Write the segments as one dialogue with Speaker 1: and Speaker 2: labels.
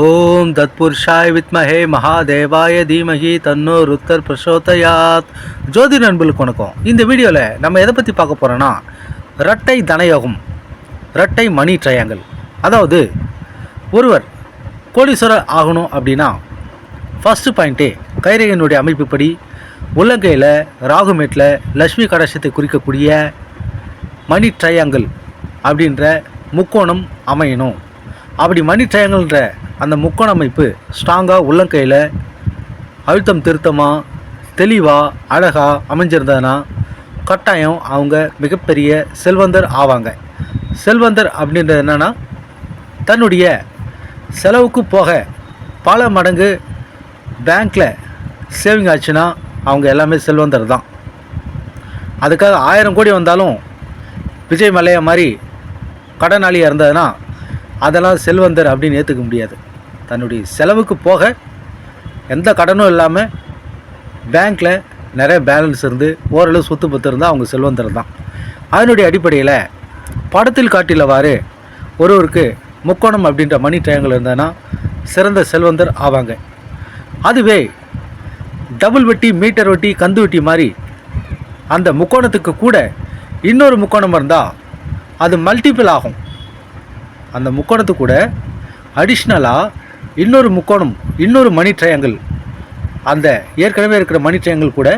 Speaker 1: ஓம் தத்புருஷாய் வித்மஹே மகாதேவாய தீமகி தன்னோர் ருத்தர் பிரசோதயாத். ஜோதி நண்பர்களுக்கு வணக்கம். இந்த வீடியோவில் நம்ம எதை பற்றி பார்க்க போகிறோன்னா இரட்டை தனயோகம் இரட்டை மணி ட்ரையாங்கல் அதாவது ஒருவர் கோடீஸ்வரர் ஆகணும் அப்படின்னா ஃபஸ்ட்டு பாயிண்ட்டே கைரேகனுடைய அமைப்புப்படி உள்ளங்கையில் ராகுமேட்டில் லக்ஷ்மி கடாசத்தை குறிக்கக்கூடிய மணி ட்ரையாங்கல் அப்படின்ற முக்கோணம் அமையணும். அப்படி மணி ட்ரையாங்கல்ன்ற அந்த முக்கோண அமைப்பு ஸ்ட்ராங்காக உள்ளங்கையில் அழுத்தம் திருத்தமாக தெளிவாக அழகாக அமைஞ்சிருந்ததுன்னா கட்டாயம் அவங்க மிகப்பெரிய செல்வந்தர் ஆவாங்க. செல்வந்தர் அப்படின்றது என்னென்னா தன்னுடைய செலவுக்கு போக பல மடங்கு பேங்க்கில் சேவிங் ஆச்சுன்னா அவங்க எல்லாமே செல்வந்தர் தான். அதுக்காக ஆயிரம் கோடி வந்தாலும் விஜய் மல்லையா மாதிரி கடனாளியாக இருந்ததுன்னா அதெல்லாம் செல்வந்தர் அப்படின்னு ஏற்றுக்க முடியாது. தன்னுடைய செலவுக்கு போக எந்த கடனும் இல்லாமல் பேங்க்கில் நிறைய பேலன்ஸ் இருந்து ஓரளவு சொத்து பத்து இருந்தால் அவங்க செல்வந்தர் தான். அதனுடைய அடிப்படையில் படத்தில் காட்டிலவாறு ஒருவருக்கு முக்கோணம் அப்படின்ற மணி ட்ரையாங்கிள் இருந்ததுன்னா சிறந்த செல்வந்தர் ஆவாங்க. அதுவே டபுள் வெட்டி மீட்டர் வெட்டி கந்து வெட்டி மாதிரி அந்த முக்கோணத்துக்கு கூட இன்னொரு முக்கோணம் இருந்தால் அது மல்டிபிள் ஆகும். அந்த முக்கோணத்துக்கு கூட அடிஷ்னலாக இன்னொரு முக்கோணம் இன்னொரு மணி ட்ரையாங்கிள் அந்த ஏற்கனவே இருக்கிற மணி ட்ரையாங்கிள் கூட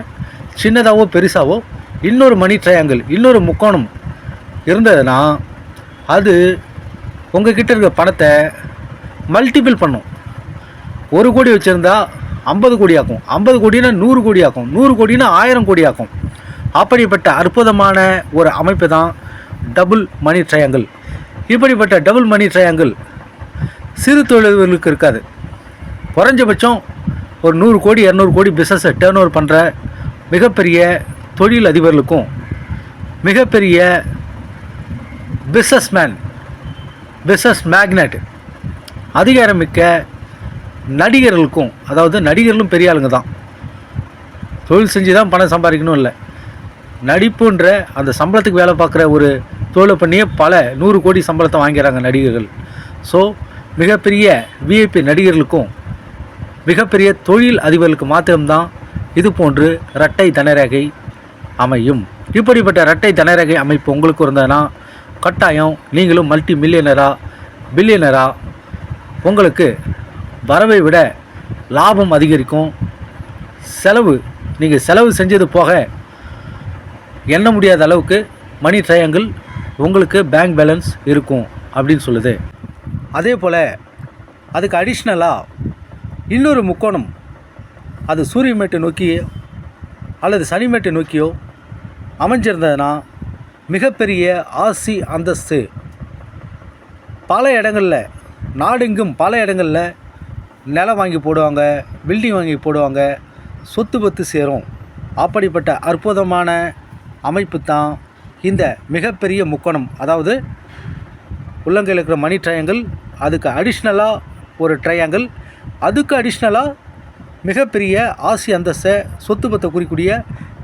Speaker 1: சின்னதாகவோ பெருசாவோ இன்னொரு மணி ட்ரையாங்கிள் இன்னொரு முக்கோணம் இருந்ததுன்னா அது உங்கள் கிட்டே இருக்கிற பணத்தை மல்டிபிள் பண்ணும். ஒரு கோடி வச்சுருந்தா ஐம்பது கோடி ஆக்கும். ஐம்பது கோடினா நூறு கோடி ஆக்கும். நூறு கோடினா ஆயிரம் கோடி ஆக்கும். அப்படிப்பட்ட அற்புதமான ஒரு அமைப்பு தான் டபுள் மணி ட்ரையாங்கிள் இப்படிப்பட்ட டபுள் மணி ட்ரையாங்கிள் சிறு தொழில்களுக்கு இருக்காது. குறைஞ்சபட்சம் ஒரு நூறு கோடி இரநூறு கோடி பிஸ்னஸை டேர்ன் ஓவர் பண்ணுற மிகப்பெரிய தொழில் அதிபர்களுக்கும் மிகப்பெரிய பிஸ்னஸ்மேன் பிஸ்னஸ் மேக்னெட் அதிகாரமிக்க நடிகர்களுக்கும் அதாவது நடிகர்களும் பெரிய ஆளுங்க தான். தொழில் செஞ்சு தான் பணம் சம்பாதிக்கணும் இல்லை. நடிப்புன்ற அந்த சம்பளத்துக்கு வேலை பார்க்குற ஒரு தொழிலை பண்ணியே பல நூறு கோடி சம்பளத்தை வாங்கிறாங்க நடிகர்கள். ஸோ மிகப்பெரிய விஐபி நடிகர்களுக்கும் மிகப்பெரிய தொழில் அதிபர்களுக்கு மாத்திரம்தான் இது போன்று இரட்டை தனரேகை அமையும். இப்படிப்பட்ட இரட்டை தனரேகை அமைப்பு உங்களுக்கு இருந்ததுன்னா கட்டாயம் நீங்களும் மல்டி மில்லியனரா பில்லியனரா உங்களுக்கு வரவை விட லாபம் அதிகரிக்கும். செலவு நீங்கள் செலவு செஞ்சது போக எண்ண முடியாத அளவுக்கு மணி ட்ரையாங்கிள் உங்களுக்கு பேங்க் பேலன்ஸ் இருக்கும் அப்படின்னு சொல்லுது. அதே போல் அதுக்கு அடிஷ்னலாக இன்னொரு முக்கோணம். அது சூரியமேட்டை நோக்கியோ அல்லது சனிமேட்டை நோக்கியோ அமைஞ்சிருந்ததுன்னா மிகப்பெரிய ஆசி அந்தஸ்து. பல இடங்களில் நாடெங்கும் பல இடங்களில் நிலம் வாங்கி போடுவாங்க பில்டிங் வாங்கி போடுவாங்க சொத்து பத்து சேரும். அப்படிப்பட்ட அற்புதமான அமைப்பு தான் இந்த மிகப்பெரிய முக்கோணம். அதாவது உள்ளங்கையில் இருக்கிற மணி ட்ரையாங்கிள் அதுக்கு அடிஷ்னலாக ஒரு ட்ரையாங்கிள் அதுக்கு அடிஷ்னலாக மிகப்பெரிய ஆசி அந்தஸ்தை சொத்து பத்தை குறிக்கூடிய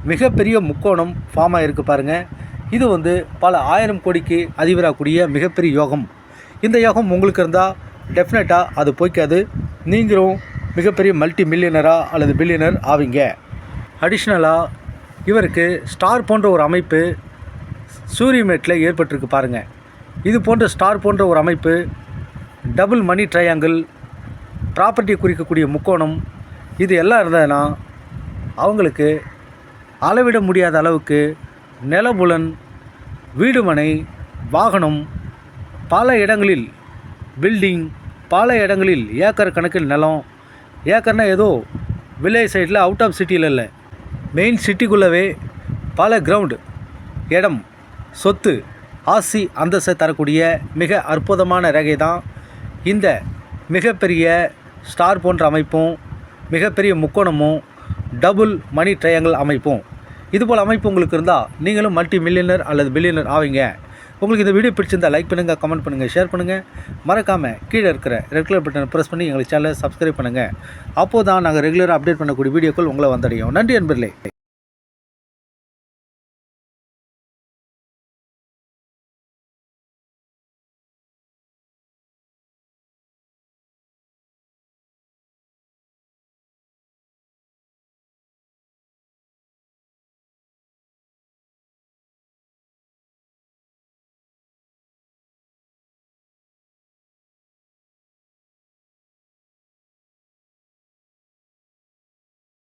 Speaker 1: மிகப்பெரிய முக்கோணம் ஃபார்ம் ஆகிருக்கு பாருங்கள் இது வந்து பல ஆயிரம் கோடிக்கு அதிபராகக்கூடிய மிகப்பெரிய யோகம். இந்த யோகம் உங்களுக்கு இருந்தால் டெஃபினட்டாக அது போய்க்காது. நீங்களும் மிகப்பெரிய மல்டி மில்லியனராக அல்லது பில்லியனர் ஆவீங்க. அடிஷ்னலாக இவருக்கு ஸ்டார் போன்ற ஒரு அமைப்பு சூரியமேட்டில் ஏற்பட்டிருக்கு பாருங்கள் இது போன்ற ஸ்டார் போன்ற ஒரு அமைப்பு டபுள் மணி ட்ரையாங்கிள் ப்ராப்பர்ட்டி குறிக்கக்கூடிய முக்கோணம் இது எல்லாம் இருந்ததுன்னா அவங்களுக்கு அளவிட முடியாத அளவுக்கு நிலபுலன் வீடுமனை வாகனம் பல இடங்களில் பில்டிங் பல இடங்களில் ஏக்கர் கணக்கில் நிலம். ஏக்கர்னா ஏதோ வில்லேஜ் சைடில் அவுட் ஆஃப் சிட்டியில் இல்லை. மெயின் சிட்டிக்குள்ளவே பல கிரவுண்டு இடம் சொத்து ஆசி அந்தஸ்தை தரக்கூடிய மிக அற்புதமான ரேகை தான் இந்த மிகப்பெரிய ஸ்டார் போன்ற அமைப்பும் மிகப்பெரிய முக்கோணமும் டபுள் மணி ட்ரையாங்கிள் அமைப்பும். இதுபோல் அமைப்பு உங்களுக்கு இருந்தால் நீங்களும் மல்டி மில்லியனர் அல்லது பில்லியனர் ஆவீங்க. உங்களுக்கு இந்த வீடியோ பிடிச்சிருந்தால் லைக் பண்ணுங்கள் கமெண்ட் பண்ணுங்கள் ஷேர் பண்ணுங்கள் மறக்காமல் கீழே இருக்கிற ரெட் கலர் பட்டனை ப்ரெஸ் பண்ணி எங்களுக்கு சேனலை சப்ஸ்கிரைப் பண்ணுங்கள் அப்போது தான் நாங்கள் ரெகுலராக அப்டேட் பண்ணக்கூடிய வீடியோக்கள் உங்களை வந்தடையும். நன்றி அன்பர்களே.